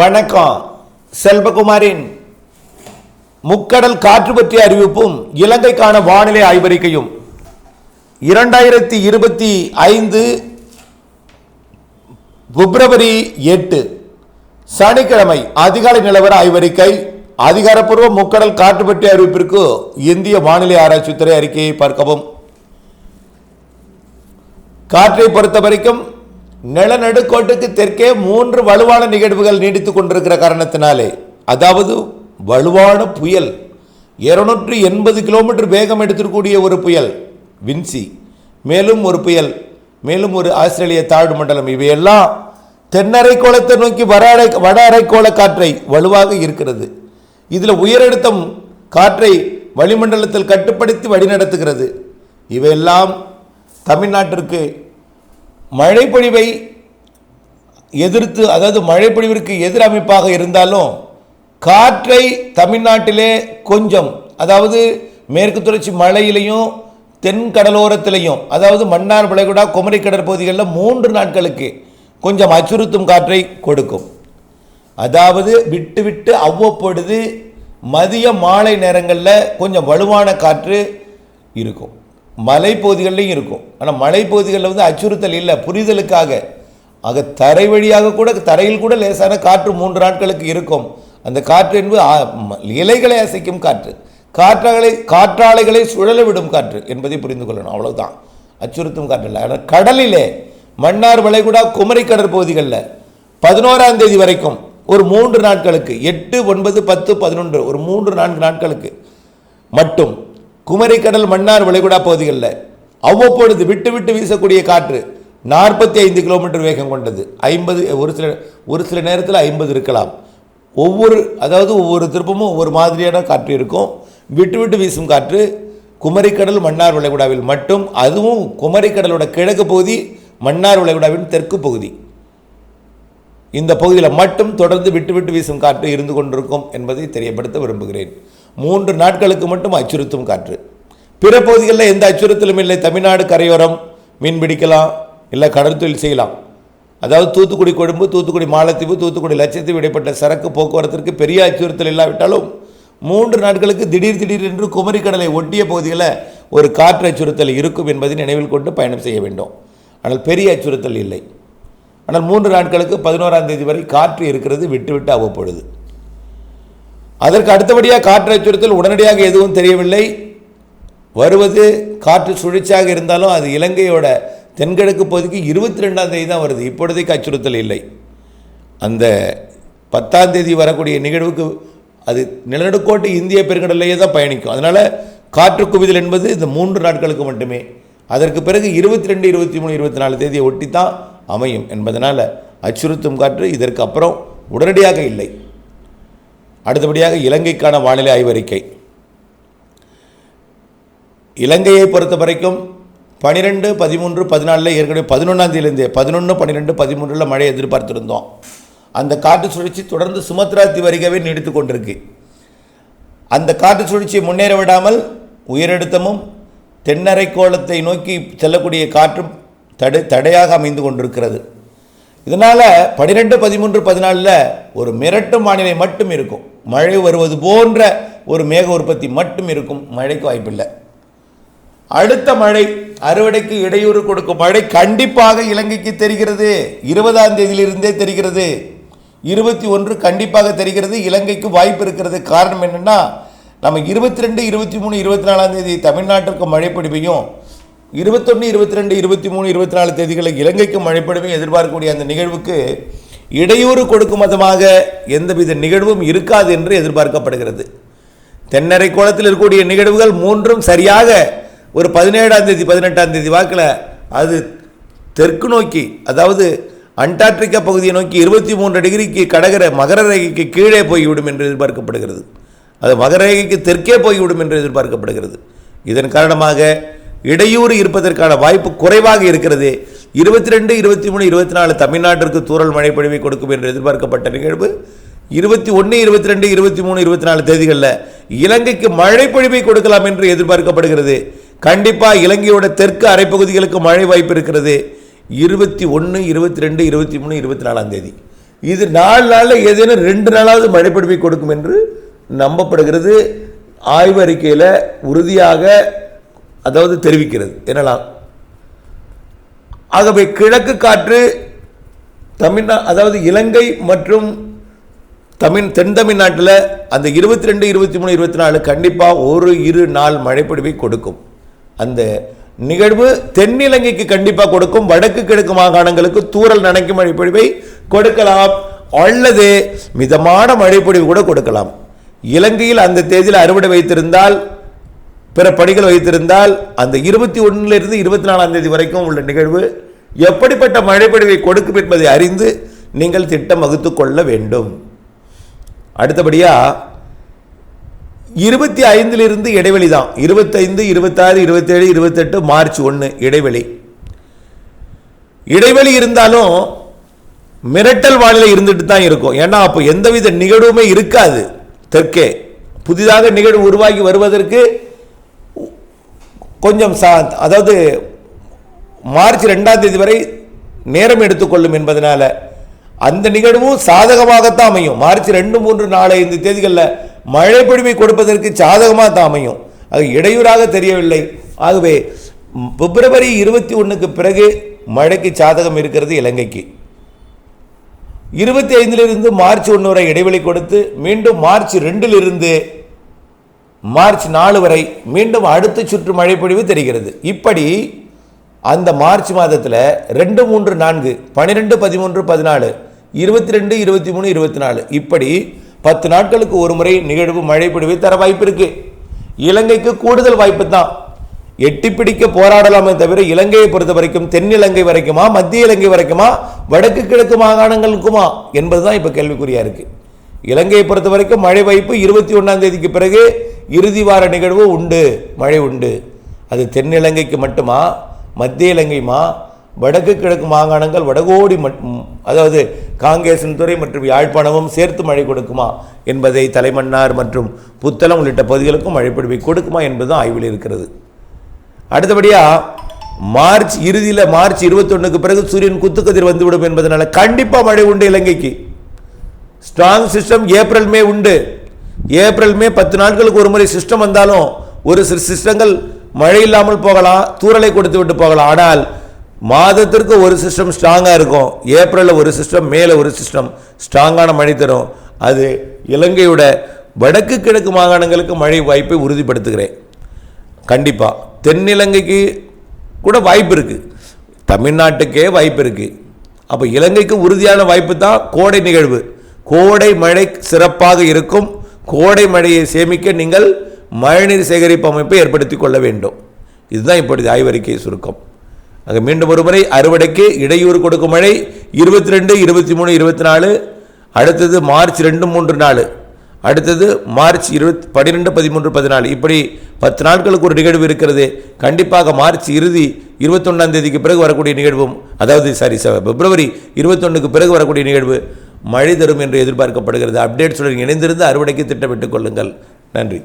வணக்கம். செல்வகுமாரின் முக்கடல் காற்று பற்றிய அறிவிப்பும் இலங்கைக்கான வானிலை ஆய்வறிக்கையும். இரண்டாயிரத்தி இருபத்தி ஐந்து பிப்ரவரி எட்டு சனிக்கிழமை அதிகாலை நிலவர ஆய்வறிக்கை அதிகாரப்பூர்வ முக்கடல் காற்று பற்றிய அறிவிப்பிற்கு இந்திய வானிலை ஆராய்ச்சித்துறை அறிக்கையை பார்க்கவும். காற்றை பொறுத்த வரைக்கும் நிலநடுக்கோட்டுக்கு தெற்கே மூன்று வலுவான நிகழ்வுகள் நீடித்துக் கொண்டிருக்கிற காரணத்தினாலே அதாவது வலுவான புயல் இருநூற்றி எண்பது கிலோமீட்டர் வேகம் எடுத்திருக்கக்கூடிய ஒரு புயல் வின்சி மேலும் ஒரு புயல் மேலும் ஒரு ஆஸ்திரேலிய தாழ்வு மண்டலம். இவையெல்லாம் தென்னரைக்கோளத்தை நோக்கி வட அரை வட அரைக்கோள காற்றை வலுவாக இருக்கிறது இதில் உயரழுத்தம் காற்றை வளிமண்டலத்தில் கட்டுப்படுத்தி வழிநடத்துகிறது. இவையெல்லாம் தமிழ்நாட்டிற்கு மழைப்பொழிவை எதிர்த்து அதாவது மழைப்பொழிவிற்கு எதிர் அமைப்பாக இருந்தாலும் காற்றை தமிழ்நாட்டிலே கொஞ்சம் அதாவது மேற்கு தொடர்ச்சி மலையிலையும் தென் கடலோரத்திலையும் அதாவது மன்னார் விளைகுடா குமரி கடற்பகுதிகளில் மூன்று நாட்களுக்கு கொஞ்சம் அச்சுறுத்தும் காற்றை கொடுக்கும். அதாவது விட்டு விட்டு அவ்வப்பொழுது மதிய மாலை நேரங்களில் கொஞ்சம் வலுவான காற்று இருக்கும். மலைப்பகுதிகள்லையும் இருக்கும். ஆனால் மலைப்பகுதிகளில் வந்து அச்சுறுத்தல் இல்லை புரிதலுக்காக. ஆக தரை வழியாக கூட தரையில் கூட லேசான காற்று மூன்று நாட்களுக்கு இருக்கும். அந்த காற்று என்பது இலைகளை அசைக்கும் காற்று. காற்றாலை காற்றாலைகளை சுழல விடும் காற்று என்பதை புரிந்து கொள்ளணும். அவ்வளவுதான். அச்சுறுத்தும் காற்று இல்லை. ஆனால் கடலிலே மன்னார் வளைகுடா குமரி கடற்பகுதிகளில் பதினோராம் தேதி வரைக்கும் ஒரு மூன்று நாட்களுக்கு எட்டு ஒன்பது பத்து பதினொன்று ஒரு மூன்று நான்கு நாட்களுக்கு மட்டும் குமரிக்கடல் மன்னார் வளைகுடா பகுதிகளில் அவ்வப்பொழுது விட்டு விட்டு வீசக்கூடிய காற்று நாற்பத்தி ஐந்து கிலோமீட்டர் வேகம் கொண்டது. ஐம்பது ஒரு சில ஒரு சில நேரத்தில் ஐம்பது இருக்கலாம். ஒவ்வொரு அதாவது ஒவ்வொரு திருப்பமும் ஒவ்வொரு மாதிரியான காற்று இருக்கும். விட்டு விட்டு வீசும் காற்று குமரிக்கடல் மன்னார் வளைகுடாவில் மட்டும் அதுவும் குமரிக்கடலோட கிழக்கு பகுதி மன்னார் வளைகுடாவின் தெற்கு பகுதி. இந்த பகுதியில் மட்டும் தொடர்ந்து விட்டு விட்டு வீசும் காற்று இருந்து கொண்டிருக்கும் என்பதை தெரியப்படுத்த விரும்புகிறேன். மூன்று நாட்களுக்கு மட்டும் அச்சுறுத்தும் காற்று. பிற பகுதிகளில் எந்த அச்சுறுத்தலும் இல்லை. தமிழ்நாடு கரையோரம் மீன் பிடிக்கலாம் இல்லை கடற்தொழில் செய்யலாம். அதாவது தூத்துக்குடி கொழும்பு தூத்துக்குடி மாலத்தீவு தூத்துக்குடி லட்சத்தீவு இடைப்பட்ட சரக்கு போக்குவரத்திற்கு பெரிய அச்சுறுத்தல் இல்லாவிட்டாலும் மூன்று நாட்களுக்கு திடீர் திடீர் என்று குமரிக்கடலை ஒட்டிய பகுதிகளில் ஒரு காற்று அச்சுறுத்தல் இருக்கும் என்பதை நினைவில் கொண்டு பயணம் செய்ய வேண்டும். ஆனால் பெரிய அச்சுறுத்தல் இல்லை. ஆனால் மூன்று நாட்களுக்கு பதினோராம் தேதி வரை காற்று இருக்கிறது விட்டு விட்டு அவ்வப்பொழுது. அதற்கு அடுத்தபடியாக காற்று அச்சுறுத்தல் உடனடியாக எதுவும் தெரியவில்லை. வருவது காற்று சுழற்சியாக இருந்தாலும் அது இலங்கையோட தென்கிழக்கு பகுதிக்கு இருபத்தி ரெண்டாம் தேதி தான் வருது. இப்பொழுதைக்கு அச்சுறுத்தல் இல்லை. அந்த பத்தாம் தேதி வரக்கூடிய நிகழ்வுக்கு அது நிலநடுக்கோட்டு இந்திய பெருங்கடலையே தான் பயணிக்கும். அதனால் காற்று குவிதல் என்பது இந்த மூன்று நாட்களுக்கு மட்டுமே. அதற்கு பிறகு இருபத்தி ரெண்டு இருபத்தி மூணு இருபத்தி நாலு தேதியை ஒட்டி தான் அமையும். என்பதனால் அச்சுறுத்தும் காற்று இதற்கு அப்புறம் உடனடியாக இல்லை. அடுத்தபடியாக இலங்கைக்கான வானிலை ஆய்வறிக்கை. இலங்கையை பொறுத்த வரைக்கும் பனிரெண்டு பதிமூன்று பதினாலில் ஏற்கனவே பதினொன்றாந்தேதியிலேருந்தே பதினொன்று பன்னிரெண்டு பதிமூன்றில் மழை எதிர்பார்த்துருந்தோம். அந்த காற்று சுழற்சி தொடர்ந்து சுமத்ரா திவரிகவே நீடித்து கொண்டிருக்கு. அந்த காற்று சுழற்சியை முன்னேற விடாமல் உயரழுத்தமும் தென்னரைக்கோளத்தை நோக்கி செல்லக்கூடிய காற்றும் தடை தடையாக அமைந்து கொண்டிருக்கிறது. இதனால் பனிரெண்டு பதிமூன்று பதினாலில் ஒரு மிரட்டும் வானிலை மட்டும் இருக்கும். மழை வருவது போன்ற ஒரு மேக உற்பத்தி மட்டும் இருக்கும் மழைக்கு வாய்ப்பில்லை. அடுத்த மழை அறுவடைக்கு இடையூறு கொடுக்கும் மழை கண்டிப்பாக இலங்கைக்கு தெரிகிறது. இருபதாம் தேதியிலிருந்தே தெரிகிறது. இருபத்தி ஒன்று கண்டிப்பாக தெரிகிறது. இலங்கைக்கு வாய்ப்பு இருக்கிறது. காரணம் என்னன்னா நம்ம இருபத்தி ரெண்டு இருபத்தி மூணு இருபத்தி நாலாம் தேதி தமிழ்நாட்டிற்கு மழை இருபத்தொன்று இருபத்தி ரெண்டு இருபத்தி மூணு இருபத்தி நாலு தேதிகளில் இலங்கைக்கு மழை எதிர்பார்க்கக்கூடிய அந்த நிகழ்வுக்கு இடையூறு கொடுக்கும் விதமாக எந்தவித நிகழ்வும் இருக்காது என்று எதிர்பார்க்கப்படுகிறது. தென்னரை கோலத்தில் இருக்கக்கூடிய நிகழ்வுகள் மூன்றும் சரியாக ஒரு பதினேழாம் தேதி பதினெட்டாம் தேதி வாக்கில் அது தெற்கு நோக்கி அதாவது அண்டார்டிகா பகுதியை நோக்கி இருபத்தி மூன்று டிகிரிக்கு கடகர மகர ரேகைக்கு கீழே போய்விடும் என்று எதிர்பார்க்கப்படுகிறது. அது மகர ரேகைக்கு தெற்கே போய்விடும் என்று எதிர்பார்க்கப்படுகிறது. இதன் காரணமாக இடையூறு இருப்பதற்கான வாய்ப்பு குறைவாக இருக்கிறது. இருபத்தி ரெண்டு இருபத்தி மூணு இருபத்தி நாலு தமிழ்நாட்டிற்கு தூரல் மழை பொழிவை கொடுக்கும் என்று எதிர்பார்க்கப்பட்ட நிகழ்வு. இருபத்தி ஒன்று இருபத்தி ரெண்டு இருபத்தி மூணு இருபத்தி நாலு தேதிகளில் இலங்கைக்கு மழை பொழிவை கொடுக்கலாம் என்று எதிர்பார்க்கப்படுகிறது. கண்டிப்பாக இலங்கையோட தெற்கு அரைப்பகுதிகளுக்கு மழை வாய்ப்பு இருக்கிறது. இருபத்தி ஒன்று இருபத்தி ரெண்டு இருபத்தி மூணு இருபத்தி நாலாம் தேதி. இது நாலு நாளில் ஏதேனும் ரெண்டு நாளாவது மழைப்பிடிப்பை கொடுக்கும் என்று நம்பப்படுகிறது. ஆய்வறிக்கையில் உறுதியாக அதாவது தெரிவிக்கிறது. என்னலாம் ஆகவே கிழக்கு காற்று தமிழ்நா அதாவது இலங்கை மற்றும் தமிழ் தென் தமிழ்நாட்டில் அந்த இருபத்தி ரெண்டு இருபத்தி மூணு இருபத்தி நாலு கண்டிப்பாக ஒரு இரு நாள் மழைப்பொழிவை கொடுக்கும். அந்த நிகழ்வு தென்னிலங்கைக்கு கண்டிப்பாக கொடுக்கும். வடக்கு கிழக்கு மாகாணங்களுக்கு தூறல் நனைக்கும் மழைப்பொழிவை கொடுக்கலாம். அல்லது மிதமான மழைப்பொழிவு கூட கொடுக்கலாம். இலங்கையில் அந்த தேதியில் அறுவடை வைத்திருந்தால் பிற பணிகள் வைத்திருந்தால் அந்த இருபத்தி ஒன்றிலிருந்து இருபத்தி நாலாம் தேதி வரைக்கும் உள்ள நிகழ்வு எப்படிப்பட்ட மழைப்பொழிவை கொடுக்கும் என்பதை அறிந்து நீங்கள் திட்டம் வகுத்து கொள்ள வேண்டும். அடுத்தபடியா இருபத்தி ஐந்திலிருந்து இடைவெளி தான். இருபத்தைந்து இருபத்தாறு இருபத்தேழு இருபத்தெட்டு மார்ச் ஒன்று இடைவெளி. இடைவெளி இருந்தாலும் மிரட்டல் வானிலை இருந்துட்டு தான் இருக்கும். ஏன்னா அப்போ எந்தவித நிகழ்வுமே இருக்காது. தெற்கே புதிதாக நிகழ்வு உருவாகி வருவதற்கு கொஞ்சம் சா அதாவது மார்ச் ரெண்டாம் தேதி வரை நேரம் எடுத்துக்கொள்ளும் என்பதனால அந்த நிகழ்வும் சாதகமாகத்தான் அமையும். மார்ச் ரெண்டு மூன்று நாலு ஐந்து தேதிகளில் மழை பொழிவை கொடுப்பதற்கு சாதகமாக தான் அமையும். அது இடையூறாக தெரியவில்லை. ஆகவே பிப்ரவரி இருபத்தி ஒன்றுக்கு பிறகு மழைக்கு சாதகம் இருக்கிறது இலங்கைக்கு. இருபத்தி ஐந்திலிருந்து மார்ச் ஒன்று வரை இடைவெளி கொடுத்து மீண்டும் மார்ச் ரெண்டிலிருந்து மார்ச் நாலு வரை மீண்டும் அடுத்த சுற்று மழைப்பொழிவு தெரிகிறது. இப்படி அந்த மார்ச் மாதத்தில் ரெண்டு மூன்று நான்கு பன்னிரெண்டு பதிமூன்று பதினாலு இருபத்தி ரெண்டு இருபத்தி மூணு இருபத்தி நாலு இப்படி பத்து நாட்களுக்கு ஒரு முறை நிகழ்வு மழைப்பொழிவு தர வாய்ப்பு இருக்கு. இலங்கைக்கு கூடுதல் வாய்ப்பு தான். எட்டி பிடிக்க போராடலாமே தவிர இலங்கையை பொறுத்த வரைக்கும் தென்னிலங்கை வரைக்குமா மத்திய இலங்கை வரைக்குமா வடக்கு கிழக்கு மாகாணங்களுக்குமா என்பதுதான் இப்போ கேள்விக்குறியா இருக்கு. இலங்கையை பொறுத்த வரைக்கும் மழை வாய்ப்பு இருபத்தி ஒன்றாம் தேதிக்கு பிறகு இறுதி வார நிகழ்வு உண்டு மழை உண்டு. அது தென்னிலங்கைக்கு மட்டுமா மத்திய இலங்கைமா வடக்கு கிழக்கு மாகாணங்கள் வடகோடி அதாவது காங்கேசன் துறை மற்றும் யாழ்ப்பாணமும் சேர்த்து மழை கொடுக்குமா என்பதை தலைமன்னார் மற்றும் புத்தளம் உள்ளிட்ட பகுதிகளுக்கும் மழைப்பிடிவை கொடுக்குமா என்பதும் ஆய்வில் இருக்கிறது. அடுத்தபடியாக மார்ச் இறுதியில் மார்ச் இருபத்தொன்னுக்கு பிறகு சூரியன் குத்துக்கதிர் வந்துவிடும் என்பதனால கண்டிப்பாக மழை உண்டு இலங்கைக்கு. ஸ்ட்ராங் சிஸ்டம் ஏப்ரல் மே உண்டு. ஏப்ரல் மே பத்து நாட்களுக்கு ஒரு முறை சிஸ்டம் வந்தாலும் ஒரு சில சிஸ்டங்கள் மழை இல்லாமல் போகலாம் தூறலை கொடுத்து விட்டு போகலாம். ஆனால் மாதத்திற்கு ஒரு சிஸ்டம் ஸ்ட்ராங்காக இருக்கும். ஏப்ரலில் ஒரு சிஸ்டம் மேலே ஒரு சிஸ்டம் ஸ்ட்ராங்கான மழை தரும். அது இலங்கையோட வடக்கு கிழக்கு மாகாணங்களுக்கு மழை வாய்ப்பை உறுதிப்படுத்துகிறேன். கண்டிப்பாக தென்னிலங்கைக்கு கூட வாய்ப்பு இருக்குது தமிழ்நாட்டுக்கே வாய்ப்பு இருக்குது அப்போ இலங்கைக்கு உறுதியான வாய்ப்பு தான் கோடை நிகழ்வு. கோடை மழை சிறப்பாக இருக்கும். கோடை மழையை சேமிக்க நீங்கள் மழைநீர் சேகரிப்பு அமைப்பை ஏற்படுத்தி கொள்ள வேண்டும். இதுதான் இப்பொழுது ஆய்வறிக்கை சுருக்கம். ஆக மீண்டும் ஒருமுறை அறுவடைக்கு இடையூறு கொடுக்கும் மழை இருபத்தி ரெண்டு இருபத்தி மூணு இருபத்தி நாலு அடுத்தது மார்ச் ரெண்டு மூன்று நாலு அடுத்தது மார்ச் இருபத்தி பன்னிரெண்டு பதிமூன்று பதினாலு. இப்படி பத்து நாட்களுக்கு ஒரு நிகழ்வு இருக்கிறது. கண்டிப்பாக மார்ச் இறுதி இருபத்தொன்னாம் தேதிக்கு பிறகு வரக்கூடிய நிகழ்வும் அதாவது சாரி பிப்ரவரி இருபத்தொன்னுக்கு பிறகு வரக்கூடிய நிகழ்வு மழை தரும் என்று எதிர்பார்க்கப்படுகிறது. அப்டேட்ஸுடன் இணைந்திருந்து அறுவடைக்கு திட்டமிட்டுக் கொள்ளுங்கள். நன்றி.